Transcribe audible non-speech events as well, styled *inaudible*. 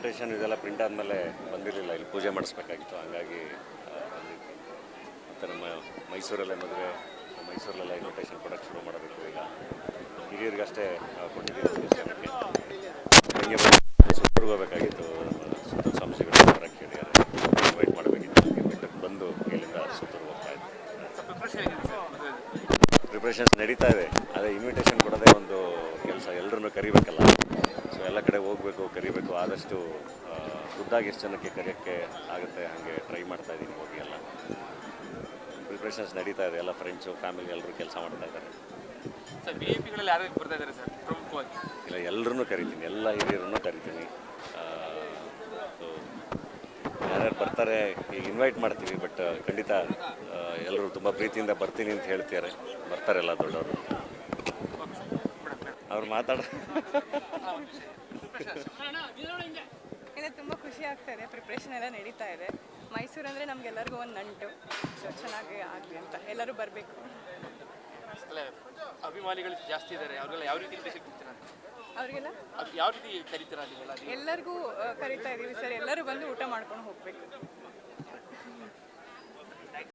Invitation ಇದೆಲ್ಲ print ಆದಮೇಲೆ ಬಂದಿರಲಿಲ್ಲ. ಇಲ್ಲಿ ಪೂಜೆ ಮಾಡಿಸ್ಬೇಕಾಗಿತ್ತು. ಹಂಗಾಗಿ ಮತ್ತು ನಮ್ಮ ಮೈಸೂರಲ್ಲೇ ಮದುವೆ, ಮೈಸೂರಲ್ಲೆಲ್ಲ ಇನ್ವಿಟೇಷನ್ ಕೊಡೋಕ್ಕೆ ಶುರು ಮಾಡಬೇಕು ಈಗ. ಹಿರಿಯರಿಗಷ್ಟೇ ಅಷ್ಟೇ ಕೊಟ್ಟಿದ್ದೀವಿ ಸುತ್ತೂರ್ಗೆ ಹೋಗಬೇಕಾಗಿತ್ತು ನಮ್ಮ ಸುತ್ತೂರು ಸ್ವಾಮೀಜಿಗಳು ಬರೋಕ್ಕೆ ಹೇಳಿ ಇನ್ವೈಟ್ ಮಾಡಬೇಕಿತ್ತು. ಬಂದು ಇಲ್ಲಿಂದ ಸುತ್ತೂರು ಹೋಗ್ತಾ ಇದ್ದೆ ಪ್ರಿಪ್ರೇಷನ್ಸ್ ನಡೀತಾ ಇದೆ. ಅದೇ ಇನ್ವಿಟೇಷನ್ ಕೊಡೋದೇ ಒಂದು ಕೆಲಸ. ಎಲ್ಲರನ್ನೂ ಕರಿಬೇಕಲ್ಲ. ಎಲ್ಲ ಕಡೆ ಹೋಗಬೇಕು ಕರಿಬೇಕು ಆದಷ್ಟು ಖುದ್ದಾಗಿ ಎಷ್ಟು ಜನಕ್ಕೆ ಕರೆಯೋಕ್ಕೆ ಆಗುತ್ತೆ ಹಾಗೆ ಟ್ರೈ ಮಾಡ್ತಾ ಇದ್ದೀನಿ ಹೋಗಿ ಎಲ್ಲ. ಪ್ರಿಪ್ರೇಷನ್ಸ್ ನಡೀತಾ ಇದೆ ಎಲ್ಲ ಫ್ರೆಂಡ್ಸು ಫ್ಯಾಮಿಲಿ ಎಲ್ಲರೂ ಕೆಲಸ ಮಾಡ್ತಾ ಇದ್ದಾರೆ ಸರ್ ವಿ ಐ ಪಿಗಳಲ್ಲಿ ಯಾರು ಬರ್ತಾ ಇದ್ದಾರೆ ಸರ್ ಪ್ರಮುಖವಾಗಿ? ಇಲ್ಲ ಎಲ್ಲರೂ ಕರಿತೀನಿ ಎಲ್ಲ ಹಿರಿಯರನ್ನು ಕರಿತೀನಿ. ಯಾರ್ಯಾರು ಬರ್ತಾರೆ ಈಗ ಇನ್ವೈಟ್ ಮಾಡ್ತೀವಿ ಬಟ್ ಖಂಡಿತ ಎಲ್ಲರೂ ತುಂಬ ಪ್ರೀತಿಯಿಂದ ಬರ್ತೀನಿ ಅಂತ ಹೇಳ್ತಿದ್ದಾರೆ. ಬರ್ತಾರೆ ಎಲ್ಲ ದೊಡ್ಡವರು. ಅವ್ರು ಮಾತಾಡ *laughs* ಇದೆ ತುಂಬ ಖುಷಿ ಆಗ್ತಾ ಇದೆ ಪ್ರಿಪ್ರೇಷನ್ ಎಲ್ಲ ನಡೀತಾ ಇದೆ. ಮೈಸೂರು ಅಂದರೆ ನಮಗೆಲ್ಲರಿಗೂ ಒಂದು ನಂಟು. ಸೊ ಚೆನ್ನಾಗಿ ಆಗಲಿ ಅಂತ. ಎಲ್ಲರೂ ಬರಬೇಕು. ಅಲ್ಲ ಅಭಿಮಾನಿಗಳು ಜಾಸ್ತಿ ಇದ್ದಾರೆ ಅವ್ರಿಗೆಲ್ಲ ಯಾವ ರೀತಿ ಇನ್ವಿಟೇಷನ್ ಕೊಡ್ತೀರಾ? ಅವರಿಗೆಲ್ಲ? ಅದು ಯಾವ ರೀತಿ ಕರೀತೀರಾ ನೀವೆಲ್ಲ? ಎಲ್ಲರಿಗೂ ಕರಿತಾ ಇದ್ದೀವಿ ಸರ್. ಎಲ್ಲರೂ ಬಂದು ಊಟ ಮಾಡ್ಕೊಂಡು ಹೋಗಬೇಕು.